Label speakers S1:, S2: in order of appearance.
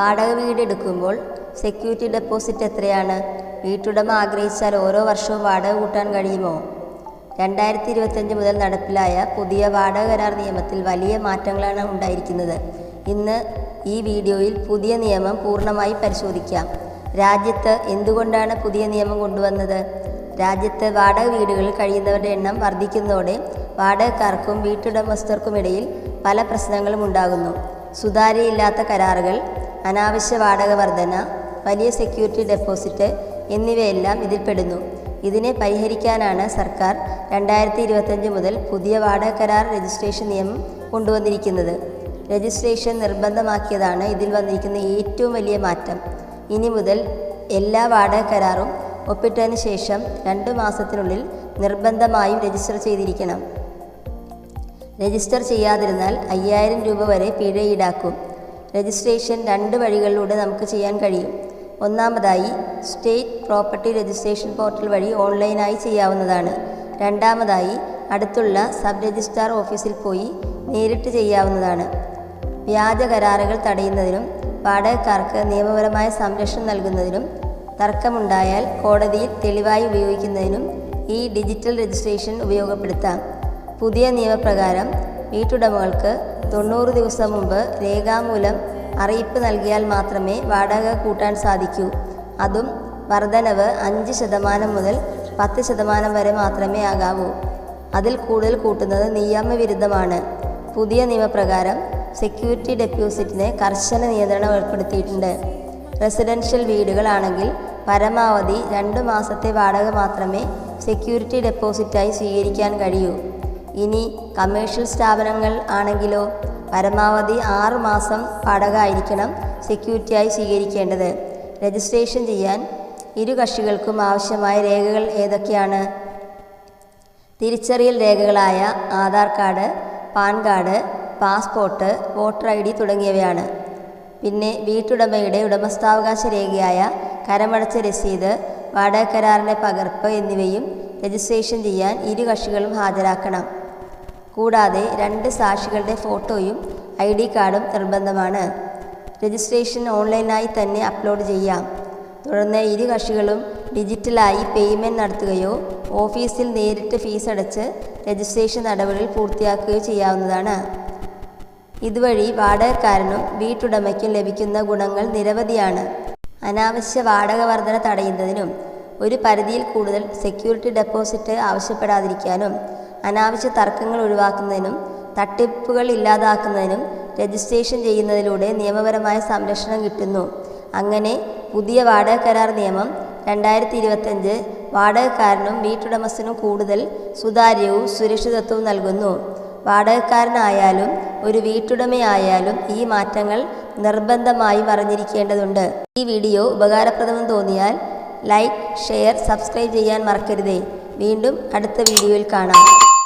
S1: വാടക വീട് എടുക്കുമ്പോൾ സെക്യൂരിറ്റി ഡെപ്പോസിറ്റ് എത്രയാണ്? വീട്ടുടമ ആഗ്രഹിച്ചാൽ ഓരോ വർഷവും വാടക കൂട്ടാൻ കഴിയുമോ? രണ്ടായിരത്തി ഇരുപത്തഞ്ച് മുതൽ നടപ്പിലായ പുതിയ വാടക കരാർ നിയമത്തിൽ വലിയ മാറ്റങ്ങളാണ് ഉണ്ടായിരിക്കുന്നത്. ഇന്ന് ഈ വീഡിയോയിൽ പുതിയ നിയമം പൂർണമായി പരിശോധിക്കാം. രാജ്യത്ത് എന്തുകൊണ്ടാണ് പുതിയ നിയമം കൊണ്ടുവന്നത്? രാജ്യത്ത് വാടക വീടുകളിൽ കഴിയുന്നവരുടെ എണ്ണം വർദ്ധിക്കുന്നതോടെ വാടകക്കാർക്കും വീട്ടുടമസ്ഥർക്കുമിടയിൽ പല പ്രശ്നങ്ങളും ഉണ്ടാകുന്നു. സുതാര്യമില്ലാത്ത കരാറുകൾ അനാവശ്യ വാടക വർധന വലിയ സെക്യൂരിറ്റി ഡെപ്പോസിറ്റ് എന്നിവയെല്ലാം ഇതിൽപ്പെടുന്നു ഇതിനെ പരിഹരിക്കാനാണ് സർക്കാർ രണ്ടായിരത്തി ഇരുപത്തഞ്ച് മുതൽ പുതിയ വാടക കരാർ രജിസ്ട്രേഷൻ നിയമം കൊണ്ടുവന്നിരിക്കുന്നത്. രജിസ്ട്രേഷൻ നിർബന്ധമാക്കിയതാണ് ഇതിൽ വന്നിരിക്കുന്ന ഏറ്റവും വലിയ മാറ്റം. ഇനി മുതൽ എല്ലാ വാടക കരാറും ഒപ്പിട്ടതിന് ശേഷം രണ്ട് മാസത്തിനുള്ളിൽ നിർബന്ധമായും രജിസ്റ്റർ ചെയ്തിരിക്കണം. രജിസ്റ്റർ ചെയ്യാതിരുന്നാൽ അയ്യായിരം രൂപ വരെ പിഴ ഈടാക്കും. രജിസ്ട്രേഷൻ രണ്ട് വഴികളിലൂടെ നമുക്ക് ചെയ്യാൻ കഴിയും. ഒന്നാമതായി സ്റ്റേറ്റ് പ്രോപ്പർട്ടി രജിസ്ട്രേഷൻ പോർട്ടൽ വഴി ഓൺലൈനായി ചെയ്യാവുന്നതാണ്. രണ്ടാമതായി അടുത്തുള്ള സബ് രജിസ്ട്രാർ ഓഫീസിൽ പോയി നേരിട്ട് ചെയ്യാവുന്നതാണ്. വ്യാജ കരാറുകൾ തടയുന്നതിനും വാടകക്കാർക്ക് നിയമപരമായ സംരക്ഷണം നൽകുന്നതിനും തർക്കമുണ്ടായാൽ കോടതിയിൽ തെളിവായി ഉപയോഗിക്കുന്നതിനും ഈ ഡിജിറ്റൽ രജിസ്ട്രേഷൻ ഉപയോഗപ്പെടുത്താം. പുതിയ നിയമപ്രകാരം വീട്ടുടമകൾക്ക് തൊണ്ണൂറ് ദിവസം മുമ്പ് രേഖാമൂലം അറിയിപ്പ് നൽകിയാൽ മാത്രമേ വാടക കൂട്ടാൻ സാധിക്കൂ. അതും വർധനവ് അഞ്ച് ശതമാനം മുതൽ പത്ത് ശതമാനം വരെ മാത്രമേ ആകാവൂ. അതിൽ കൂടുതൽ കൂട്ടുന്നത് നിയമവിരുദ്ധമാണ്. പുതിയ നിയമപ്രകാരം സെക്യൂരിറ്റി ഡെപ്യൂസിറ്റിന് കർശന നിയന്ത്രണം ഏർപ്പെടുത്തിയിട്ടുണ്ട്. റെസിഡൻഷ്യൽ വീടുകളാണെങ്കിൽ പരമാവധി രണ്ട് മാസത്തെ വാടക മാത്രമേ സെക്യൂരിറ്റി ഡെപ്പോസിറ്റായി സ്വീകരിക്കാൻ കഴിയൂ. ഇനി കമേഴ്ഷ്യൽ സ്ഥാപനങ്ങൾ ആണെങ്കിലോ പരമാവധി ആറ് മാസം വാടക ആയിരിക്കണം സെക്യൂരിറ്റിയായി സ്വീകരിക്കേണ്ടത്. രജിസ്ട്രേഷൻ ചെയ്യാൻ ഇരു കക്ഷികൾക്കും ആവശ്യമായ രേഖകൾ ഏതൊക്കെയാണ്? തിരിച്ചറിയൽ രേഖകളായ Aadhaar card PAN card passport voter I D തുടങ്ങിയവയാണ്. പിന്നെ വീട്ടുടമയുടെ ഉടമസ്ഥാവകാശ രേഖയായ കരമടച്ച രസീത് വാടക കരാറിന്റെ പകർപ്പ് എന്നിവയും രജിസ്ട്രേഷൻ ചെയ്യാൻ ഇരു കക്ഷികളും ഹാജരാക്കണം. കൂടാതെ രണ്ട് സാക്ഷികളുടെ ഫോട്ടോയും ഐ ഡി കാർഡും നിർബന്ധമാണ്. രജിസ്ട്രേഷൻ ഓൺലൈനായി തന്നെ അപ്ലോഡ് ചെയ്യാം. തുടർന്ന് ഇരു കക്ഷികളും ഡിജിറ്റലായി പേയ്മെന്റ് നടത്തുകയോ ഓഫീസിൽ നേരിട്ട് ഫീസ് അടച്ച് രജിസ്ട്രേഷൻ നടപടികൾ പൂർത്തിയാക്കുകയോ ചെയ്യാവുന്നതാണ്. ഇതുവഴി വാടകക്കാരനും വീട്ടുടമയ്ക്കും ലഭിക്കുന്ന ഗുണങ്ങൾ നിരവധിയാണ്. അനാവശ്യ വാടക വർധന തടയുന്നതിനും ഒരു പരിധിയിൽ കൂടുതൽ സെക്യൂരിറ്റി ഡെപ്പോസിറ്റ് ആവശ്യപ്പെടാതിരിക്കാനും അനാവശ്യ തർക്കങ്ങൾ ഒഴിവാക്കുന്നതിനും തട്ടിപ്പുകൾ ഇല്ലാതാക്കുന്നതിനും രജിസ്ട്രേഷൻ ചെയ്യുന്നതിലൂടെ നിയമപരമായ സംരക്ഷണം കിട്ടുന്നു. അങ്ങനെ പുതിയ വാടക കരാർ നിയമം രണ്ടായിരത്തി ഇരുപത്തഞ്ച് വാടകക്കാരനും വീട്ടുടമസ്ഥനും കൂടുതൽ സുതാര്യവും സുരക്ഷിതത്വവും നൽകുന്നു. വാടകക്കാരനായാലും ഒരു വീട്ടുടമയായാലും ഈ മാറ്റങ്ങൾ നിർബന്ധമായും അറിഞ്ഞിരിക്കേണ്ടതുണ്ട്. ഈ വീഡിയോ ഉപകാരപ്രദമെന്ന് തോന്നിയാൽ ലൈക്ക് ഷെയർ സബ്സ്ക്രൈബ് ചെയ്യാൻ മറക്കരുതേ. വീണ്ടും അടുത്ത വീഡിയോയിൽ കാണാം.